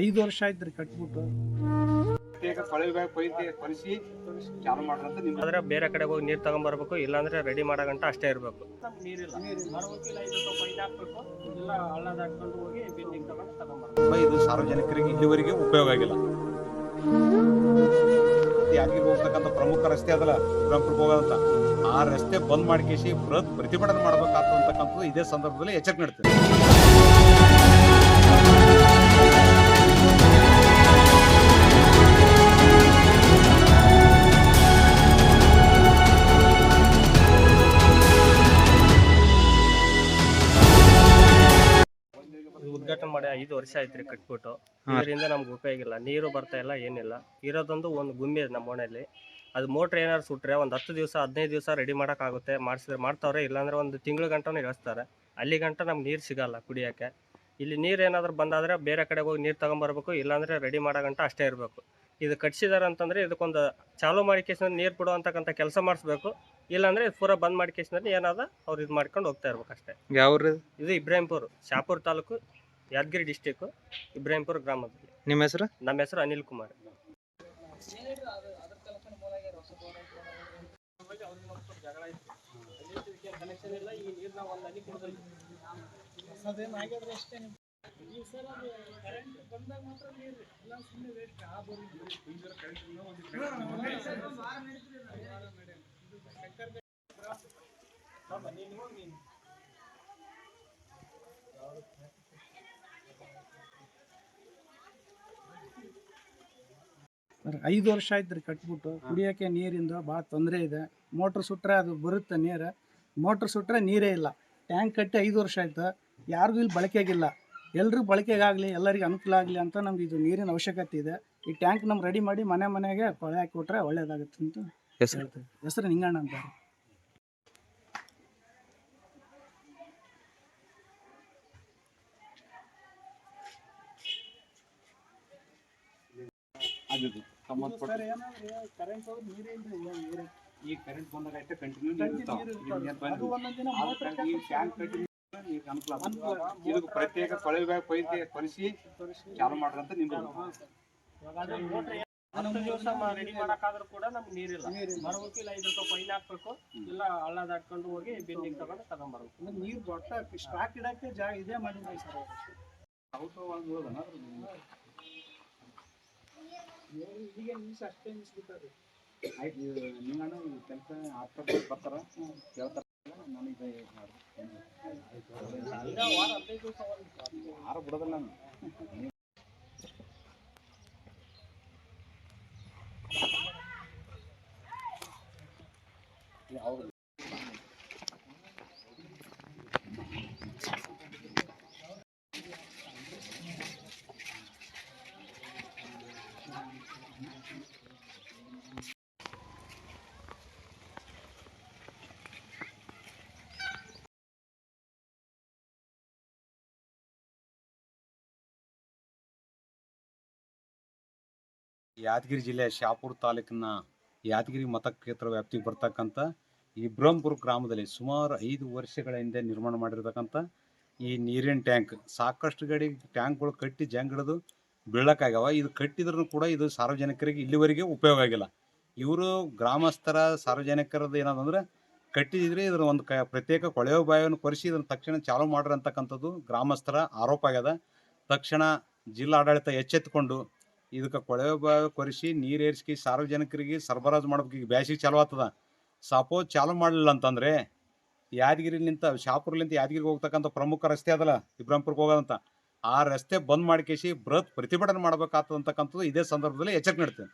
ಐದು ವರ್ಷ ಆಯ್ತು ರೀ ಕಟ್ಬಿಟ್ಟು. ಆದ್ರೆ ಬೇರೆ ಕಡೆ ಹೋಗಿ ನೀರು ತಗೊಂಡ್ಬರ್ಬೇಕು ಇಲ್ಲಾಂದ್ರೆ ರೆಡಿ ಮಾಡೋಗಂಟ ಅಷ್ಟೇ ಇರಬೇಕು. ಇದು ಸಾರ್ವಜನಿಕರಿಗೆ ಇಲ್ಲಿವರೆಗೆ ಉಪಯೋಗ ಆಗಿಲ್ಲ. ಹೋಗ್ತಕ್ಕಂಥ ಪ್ರಮುಖ ರಸ್ತೆ ಅದಲ್ಲ ಬ್ರಹ್ಮಪುರಕ್ಕೆ ಹೋಗೋದಂತ ಆ ರಸ್ತೆ ಬಂದ್ ಮಾಡ್ಕೇಸಿ ಬೃಹತ್ ಪ್ರತಿಭಟನೆ ಮಾಡ್ಬೇಕಾಗ್ತಕ್ಕಂಥದ್ದು ಇದೇ ಸಂದರ್ಭದಲ್ಲಿ ಎಚ್ಚರಿಕೆ ನೀಡ್ತೇವೆ ಉದ್ಘಾಟನೆ ಮಾಡಿ ಐದು ವರ್ಷ ಆಯ್ತ್ರಿ ಕಟ್ಬಿಟ್ಟು. ಇದರಿಂದ ನಮ್ಗೆ ಉಪಯೋಗ ಇಲ್ಲ ನೀರು ಬರ್ತಾ ಇಲ್ಲ ಏನಿಲ್ಲ. ಇರೋದೊಂದು ಒಂದು ಗುಮ್ಮಿ ಇದೆ ನಮ್ಮ ಓಣೆಯಲ್ಲಿ ಅದು ಮೋಟ್ರ್ ಏನಾದ್ರು ಸುಟ್ರೆ ಒಂದು ಹತ್ತು ದಿವಸ ಹದಿನೈದು ದಿವಸ ರೆಡಿ ಮಾಡೋಕ್ಕಾಗುತ್ತೆ. ಮಾಡಿಸಿದ್ರೆ ಮಾಡ್ತಾವ್ರೆ ಇಲ್ಲಾಂದ್ರೆ ಒಂದು ತಿಂಗಳ ಗಂಟನೂ ಇಳಿಸ್ತಾರೆ. ಅಲ್ಲಿ ಗಂಟ ನಮ್ಗೆ ನೀರು ಸಿಗಲ್ಲ ಕುಡಿಯೋಕ್ಕೆ. ಇಲ್ಲಿ ನೀರು ಏನಾದ್ರು ಬಂದಾದ್ರೆ ಬೇರೆ ಕಡೆ ಹೋಗಿ ನೀರು ತೊಗೊಂಬರ್ಬೇಕು ಇಲ್ಲಾಂದ್ರೆ ರೆಡಿ ಮಾಡೋ ಗಂಟ ಅಷ್ಟೇ ಇರಬೇಕು. ಇದು ಕಟ್ಸಿದಾರೆ ಅಂತಂದ್ರೆ ಇದಕ್ಕೊಂದು ಚಾಲು ಮಾಡಿ ನೀರು ಬಿಡೋ ಅಂತಕ್ಕಂಥ ಕೆಲಸ ಮಾಡಿಸ್ಬೇಕು. ಇಲ್ಲಾಂದ್ರೆ ಇದು ಪೂರ ಬಂದ್ ಮಾಡಿ ಕೇಸಿನಲ್ಲಿ ಏನಾದ ಅವ್ರು ಇದು ಮಾಡ್ಕೊಂಡು ಹೋಗ್ತಾ ಇರ್ಬೇಕು ಅಷ್ಟೇ ಯಾವ ಇದು ಇಬ್ರಾಹಿಂಪುರ್ ಶಾಪುರ್ ತಾಲೂಕು. ಯಾದಗಿರಿ ಡಿಸ್ಟಿಕ್ ಇಬ್ರಾಹಿಂಪುರ ಗ್ರಾಮದಲ್ಲಿ. ನಿಮ್ಮ ಹೆಸರು? ನಮ್ಮ ಹೆಸರು ಅನಿಲ್ ಕುಮಾರ್. ಸರ್ ಐದು ವರ್ಷ ಆಯ್ತು ರೀ ಕಟ್ಬಿಟ್ಟು. ಕುಡಿಯೋಕ್ಕೆ ನೀರಿಂದ ಭಾಳ ತೊಂದರೆ ಇದೆ. ಮೋಟ್ರ್ ಸುಟ್ರೆ ಅದು ಬರುತ್ತೆ ನೀರು. ಮೋಟ್ರ್ ಸುಟ್ರೆ ನೀರೇ ಇಲ್ಲ. ಟ್ಯಾಂಕ್ ಕಟ್ಟಿ ಐದು ವರ್ಷ ಆಯ್ತು. ಯಾರಿಗೂ ಇಲ್ಲಿ ಬಳಕೆಗಿಲ್ಲ ಎಲ್ರಿಗೂ ಬಳಕೆಗಾಗಲಿ ಎಲ್ಲರಿಗೂ ಅನುಕೂಲ ಆಗಲಿ ಅಂತ ನಮ್ಗೆ ಇದು ನೀರಿನ ಅವಶ್ಯಕತೆ ಇದೆ. ಈ ಟ್ಯಾಂಕ್ ನಮ್ಗೆ ರೆಡಿ ಮಾಡಿ ಮನೆ ಮನೆಗೆ ಕೊಳೆ ಹಾಕಿಬಿಟ್ರೆ ಒಳ್ಳೇದಾಗುತ್ತೆ ಅಂತ ಹೆಸರು ಹೇಳ್ತೀವಿ. ಹೆಸರು ನಿಂಗಣ್ಣ ಅಂತ ಆಗಿದ್ದು ಸಂಬಂಧಪಟ್ಟ ಸರ್ ಏನಾದ್ರೆ ಕರೆಂಟ್ ಹೋಗಿ ನೀರೇ ಇಲ್ಲ ಈ ಕರೆಂಟ್ ಬಂದಾಗ ಅಷ್ಟೇ ಕಂಟಿನ್ಯೂ ಅನುಕೂಲ ಪ್ರತ್ಯೇಕ ಕೊಳವೆ ಕೊರಿಸಿ ಚಾಲು ಮಾಡ್ರಂತ ನಿಮ್ದು ಹತ್ತು ದಿವಸ ರೆಡಿ ಮಾಡಕ್ಕಾದ್ರೂ ಕೂಡ ನಮ್ಗೆ ನೀರಿಲ್ಲ. ಇಲ್ಲ ಐದು ರೂಪಾಯಿ ಫೈನ್ ಹಾಕ್ಬೇಕು. ಇಲ್ಲ ಹಳ್ಳ ದಾಟ್ಕೊಂಡು ಹೋಗಿ ಬಿಲ್ಡಿಂಗ್ ತಗೊಂಡು ತಗೊಂಡ್ಬರ್ಬೇಕು ಅಂದ್ರೆ ನೀರು ದೊಡ್ಡ ಸ್ಟಾಕ್ ಇಡಕ್ಕೆ ಜಾಗ ಇದೇ ಮಾಡಿಲ್ಲ ಸರ್ ಈಗ ನಿಮಿಷ ಅಷ್ಟೇ ನಿಮಿಷ ಆಯ್ತು ನಿಂಗಣ್ಣ ಕೆಲಸ ಆಗ್ತಾ ಬರ್ತಾರ ಕೇಳ್ತಾರ ದಿವಸ ಒಂದು ಯಾರು ಬಿಡೋದಿಲ್ಲ ನಾನು ಯಾದಗಿರಿ ಜಿಲ್ಲೆ ಶಾಪುರ ತಾಲೂಕಿನ ಯಾದಗಿರಿ ಮತಕ್ಷೇತ್ರ ವ್ಯಾಪ್ತಿಗೆ ಬರ್ತಕ್ಕಂಥ ಈ ಬ್ರಹ್ಮಪುರ ಗ್ರಾಮದಲ್ಲಿ ಸುಮಾರು ಐದು ವರ್ಷಗಳ ಹಿಂದೆ ನಿರ್ಮಾಣ ಮಾಡಿರ್ತಕ್ಕಂಥ ಈ ನೀರಿನ ಟ್ಯಾಂಕ್. ಸಾಕಷ್ಟು ಗಡಿ ಟ್ಯಾಂಕ್ಗಳು ಕಟ್ಟಿ ಜಂಗಿಡಿದು ಬೀಳಕ್ಕಾಗ್ಯಾವ. ಇದು ಕಟ್ಟಿದ್ರೂ ಕೂಡ ಇದು ಸಾರ್ವಜನಿಕರಿಗೆ ಇಲ್ಲಿವರೆಗೆ ಉಪಯೋಗ ಆಗಿಲ್ಲ. ಇವರು ಗ್ರಾಮಸ್ಥರ ಸಾರ್ವಜನಿಕರದ್ದು ಏನದಂದ್ರೆ ಕಟ್ಟಿದ್ರೆ ಇದ್ರ ಒಂದು ಕ ಪ್ರತ್ಯೇಕ ಕೊಳೆಯ ಬಾವಿಯನ್ನು ಕೊರೆಸಿ ಇದನ್ನು ತಕ್ಷಣ ಚಾಲು ಮಾಡಿರಂತಕ್ಕಂಥದ್ದು ಗ್ರಾಮಸ್ಥರ ಆರೋಪ ಆಗ್ಯದ. ತಕ್ಷಣ ಜಿಲ್ಲಾಡಳಿತ ಎಚ್ಚೆತ್ತುಕೊಂಡು ಇದಕ್ಕೆ ಕೊಳವೆ ಬಾವಿ ಕೊರಿಸಿ ನೀರು ಏರಿಸಿ ಸಾರ್ವಜನಿಕರಿಗೆ ಸರಬರಾಜು ಮಾಡ್ಬೇಕು. ಈಗ ಬ್ಯಾಸಿಗೆ ಚಾಲು ಆಗ್ತದ. ಸಪೋಸ್ ಚಾಲು ಮಾಡಲಿಲ್ಲ ಅಂತಂದ್ರೆ ಯಾದಗಿರಿಲಿಂತ, ಶಾಪುರ್ಲಿಂತ, ಯಾದಗಿರಿಗೆ ಹೋಗ್ತಕ್ಕಂಥ ಪ್ರಮುಖ ರಸ್ತೆ ಅದಲ್ಲ ಇಬ್ರಾಹಿಂಪುರಕ್ಕೆ ಹೋಗೋದಂತ. ಆ ರಸ್ತೆ ಬಂದ್ ಮಾಡ್ಕೇಸಿ ಬೃಹತ್ ಪ್ರತಿಭಟನೆ ಮಾಡ್ಬೇಕಾಗ್ತದಂತಕ್ಕಂಥದ್ದು ಇದೇ ಸಂದರ್ಭದಲ್ಲಿ ಎಚ್ಚರಿಕೆ ನೀಡ್ತೇನೆ.